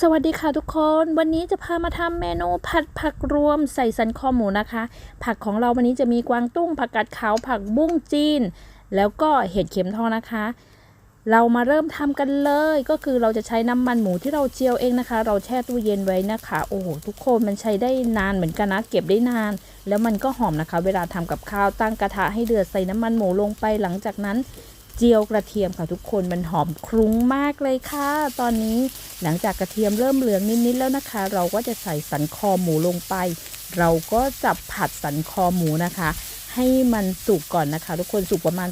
สวัสดีค่ะทุกคนวันนี้จะพามาทำเมนูผัดผักรวมใส่สันคอหมูนะคะ ผักของเราวันนี้จะมีกวางตุ้งผักกาดขาวผักบุ้งจีน แล้วก็เห็ดเข็มทองนะคะ เรามาเริ่มทำกันเลย ก็คือเราจะใช้น้ำมันหมูที่เราเจียวเองนะคะ เราแช่ตู้เย็นไว้นะคะ โอ้โหทุกคนมันใช้ได้นานเหมือนกันนะเก็บได้นาน แล้วมันก็หอมนะคะ เวลาทำกับข้าวตั้งกระทะให้เดือดใส่น้ำมันหมูลงไปหลังจากนั้น เจียวกระเทียมค่ะทุกคนมันหอมคลุ้งมากเลยค่ะ ตอนนี้หลังจากกระเทียมเริ่มเหลืองนิดๆแล้วนะคะ เราก็จะใส่สันคอหมูลงไป เราก็จะผัดสันคอหมูนะคะ ให้มันสุกก่อนนะคะ ทุกคนสุกประมาณ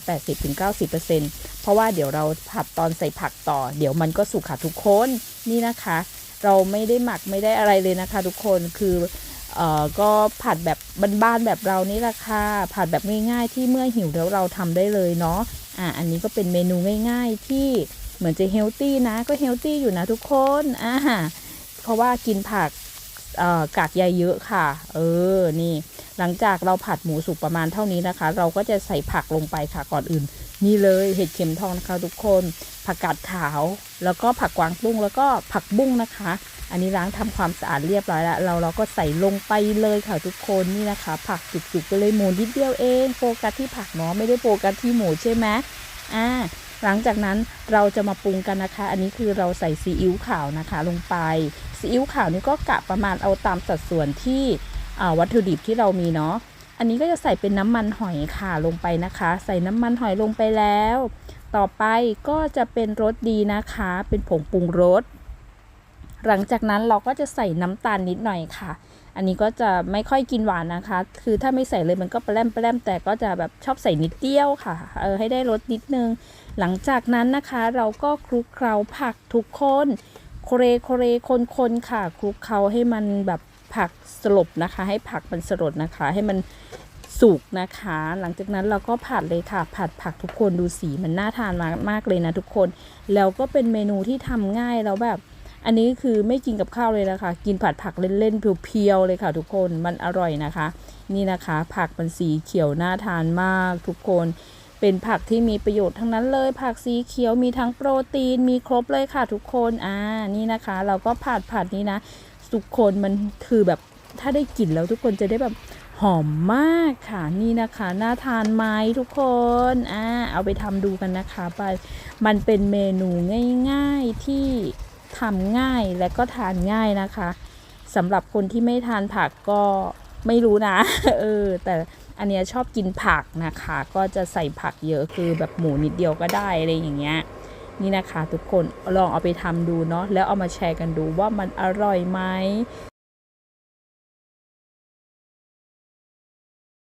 80-90%เพราะว่าเดี๋ยวเราผัดตอนใส่ผักต่อ เดี๋ยวมันก็สุกค่ะทุกคนนี่นะคะ เราไม่ได้หมักไม่ได้อะไรเลยนะคะ ทุกคนคือ เอ่อก็ผัดแบบบ้านๆแบบเรานี่แหละค่ะผัดแบบง่ายๆ ที่เมื่อหิวแล้วเราทำได้เลยเนาะอะอันนี้ก็เป็นเมนูง่าย ๆ ที่เหมือนจะเฮลตี้นะ ก็เฮลตี้อยู่นะทุกคนอ่าเพราะว่ากินผัก กากใยเยอะค่ะ เออ นี่ หลังจากเราผัดหมูสุกประมาณเท่านี้นะคะ เราก็จะใส่ผักลงไปค่ะก่อนอื่น นี่เลยเห็ดเข็มทองนะคะทุกคน ผักกาดขาว แล้วก็ผักกวางตุ้งแล้วก็ผักบุ้งนะคะ อันนี้ล้างทำความสะอาดเรียบร้อยแล้ว เราเราก็ใส่ลงไปเลยค่ะทุกคนนี่นะคะ ผักจุกๆไปเลยหมูนิดเดียวเอง โฟกัสที่ผักเนาะไม่ได้โฟกัสที่หมูใช่ไหมอ่า หลังจากนั้นเราจะมาปรุงกันนะคะ อันนี้คือเราใส่ซีอิ๊วขาวนะคะลงไปซีอิ๊วขาวนี่ก็กะประมาณเอาตามสัดส่วนที่วัตถุดิบที่เรามีเนาะอันนี้ก็จะใส่เป็นน้ำมันหอยค่ะลงไปนะคะ ใส่น้ำมันหอยลงไปแล้ว ต่อไปก็จะเป็นรสดีนะคะ เป็นผงปรุงรส หลังจากนั้นเราก็จะใส่น้ำตาลนิดหน่อยค่ะ อันนี้ก็จะไม่ค่อยกินหวานนะคะ คือถ้าไม่ใส่เลยมันก็แปร่มแปร่มแต่ก็จะแบบชอบใส่นิดเดียวค่ะ เออให้ได้รสนิดนึง หลังจากนั้นนะคะเราก็คลุกเคล้าผักทุกคนโคเรโคเรคนคนๆค่ะ คลุกเคล้าให้มันแบบผักสลบนะคะ ให้ผักมันสลดนะคะ ให้มันสุกนะคะ หลังจากนั้นเราก็ผัดเลยค่ะ ผัดผักทุกคนดูสีมันน่าทานมากมากเลยนะทุกคน แล้วก็เป็นเมนูที่ทำง่ายแล้วแบบ อันนี้คือไม่กินกับข้าวเลยนะคะ กินผัดผักเล่นๆเพียวๆเลยค่ะทุกคนมันอร่อยนะคะ นี่นะคะ ผักมันสีเขียวน่าทานมากทุกคนเป็นผักที่มีประโยชน์ทั้งนั้นเลย ผักสีเขียวมีทั้งโปรตีนมีครบเลยค่ะทุกคนอ่านี่นะคะ เราก็ผัดผัดนี้นะ ทุกคนมันคือแบบถ้าได้กลิ่นแล้วทุกคนจะได้แบบหอมมากค่ะนี่นะคะน่าทานไหมทุกคนอ่าเอาไปทำดูกันนะคะไปมันเป็นเมนูง่าย ๆที่ ทำง่ายและก็ทานง่ายนะคะสำหรับคนที่ไม่ทานผักก็ไม่รู้นะ เออ แต่อันเนี้ยชอบกินผักนะคะ ก็จะใส่ผักเยอะคือแบบหมูนิดเดียวก็ได้อะไรอย่างเงี้ยนี่นะคะ ทุกคนลองเอาไปทำดูเนาะแล้วเอามาแชร์กันดูว่ามันอร่อยไหม